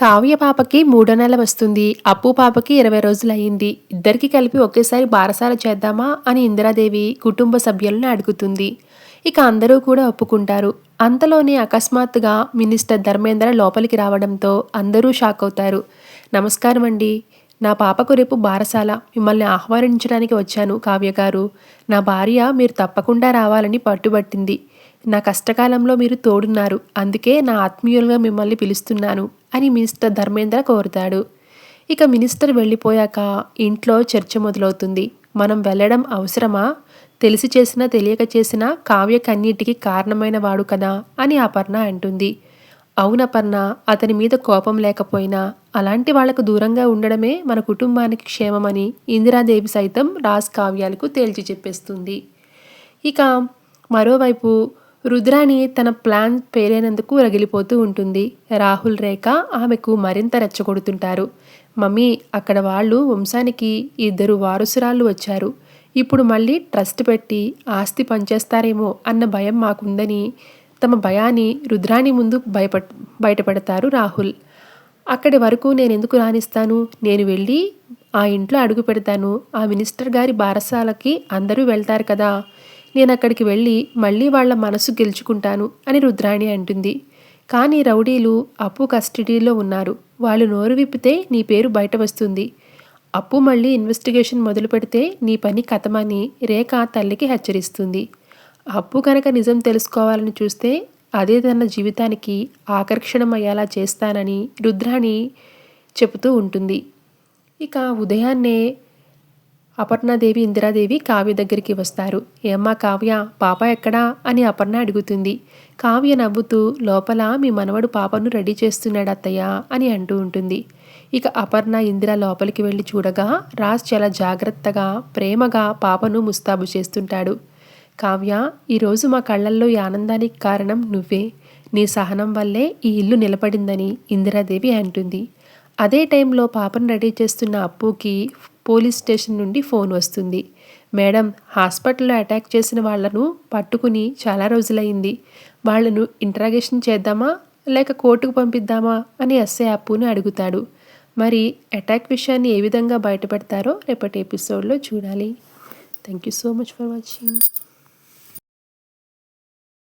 కావ్య పాపకి మూడో నెల వస్తుంది. అప్పు పాపకి ఇరవై రోజులు అయింది ఇద్దరికి కలిపి ఒకేసారి బారసాల చేద్దామా అని ఇందిరాదేవి కుటుంబ సభ్యులను అడుగుతుంది. ఇక అందరూ కూడా ఒప్పుకుంటారు. అంతలోనే అకస్మాత్తుగా మినిస్టర్ ధర్మేంద్ర లోపలికి రావడంతో అందరూ షాక్ అవుతారు. నమస్కారం అండి. నా పాపకు రేపు బారసాల. మిమ్మల్ని ఆహ్వానించడానికి వచ్చాను కావ్య గారు. నా భార్య మీరు తప్పకుండా రావాలని పట్టుబట్టింది. నా కష్టకాలంలో మీరు తోడున్నారు. అందుకే నా ఆత్మీయులుగా మిమ్మల్ని పిలుస్తున్నాను అని మినిస్టర్ ధర్మేంద్ర కోరుతాడు. ఇక మినిస్టర్ వెళ్ళిపోయాక ఇంట్లో చర్చ మొదలవుతుంది. మనం వెళ్ళడం అవసరమా? తెలిసి చేసినా తెలియక చేసినా కావ్యకన్నిటికి కారణమైన వాడు కదా అని అపర్ణ అంటుంది. అవునపర్ణ అతని మీద కోపం లేకపోయినా అలాంటి వాళ్ళకు దూరంగా ఉండడమే మన కుటుంబానికి క్షేమమని ఇందిరాదేవి సైతం రాజ్ కావ్యాలకు తేల్చి చెప్పేస్తుంది. ఇక మరోవైపు రుద్రాణి తన ప్లాన్ పేరైనందుకు రగిలిపోతూ ఉంటుంది. రాహుల్ రేఖ ఆమెకు మరింత రెచ్చగొడుతుంటారు. మమ్మీ అక్కడ వాళ్ళు వంశానికి ఇద్దరు వారసురాళ్ళు వచ్చారు. ఇప్పుడు మళ్ళీ ట్రస్ట్ పెట్టి ఆస్తి పనిచేస్తారేమో అన్న భయం మాకుందని తమ భయాన్ని రుద్రాణి ముందు భయప బయటపడతారు రాహుల్. అక్కడి వరకు నేను ఎందుకు రాణిస్తాను? నేను వెళ్ళి ఆ ఇంట్లో అడుగు పెడతాను. ఆ మినిస్టర్ గారి బారసాలకి అందరూ వెళ్తారు కదా. నేను అక్కడికి వెళ్ళి మళ్ళీ వాళ్ళ మనసు గెలుచుకుంటాను అని రుద్రాణి అంటుంది. కానీ రౌడీలు అప్పు కస్టడీలో ఉన్నారు. వాళ్ళు నోరు విప్పితే నీ పేరు బయట వస్తుంది. అప్పు మళ్ళీ ఇన్వెస్టిగేషన్ మొదలు పెడితే నీ పని కథమని రేఖ తల్లికి హెచ్చరిస్తుంది. అప్పు కనుక నిజం తెలుసుకోవాలని చూస్తే అదే తన జీవితానికి ఆకర్షణం అయ్యేలా చేస్తానని రుద్రాణి చెబుతూ ఉంటుంది. ఇక ఉదయాన్నే అపర్ణాదేవి ఇందిరాదేవి కావ్య దగ్గరికి వస్తారు. ఏమ్మా కావ్య పాప ఎక్కడా? అని అపర్ణ అడుగుతుంది. కావ్య నవ్వుతూ లోపల మీ మనవడు పాపను రెడీ చేస్తున్నాడు అత్తయ్య అని అంటూ ఉంటుంది. ఇక అపర్ణ ఇందిర లోపలికి వెళ్ళి చూడగా రాజ్ చాలా జాగ్రత్తగా ప్రేమగా పాపను ముస్తాబు చేస్తుంటాడు. కావ్య ఈరోజు మా కళ్ళల్లో ఈ ఆనందానికి కారణం నువ్వే. నీ సహనం వల్లే ఈ ఇల్లు నిలబడిందని ఇందిరాదేవి అంటుంది. అదే టైంలో పాపను రెడీ చేస్తున్న అప్పుకి పోలీస్ స్టేషన్ నుండి ఫోన్ వస్తుంది. మేడం హాస్పిటల్లో అటాక్ చేసిన వాళ్ళను పట్టుకుని చాలా రోజులైంది. వాళ్ళను ఇంట్రాగేషన్ చేద్దామా? లేక కోర్టుకు పంపిద్దామా? అని ఎస్ఐ అప్పుని అడుగుతాడు. మరి అటాక్ విషయాన్ని ఏ విధంగా బయటపెడతారో రేపటి ఎపిసోడ్లో చూడాలి. Thank you so much for watching.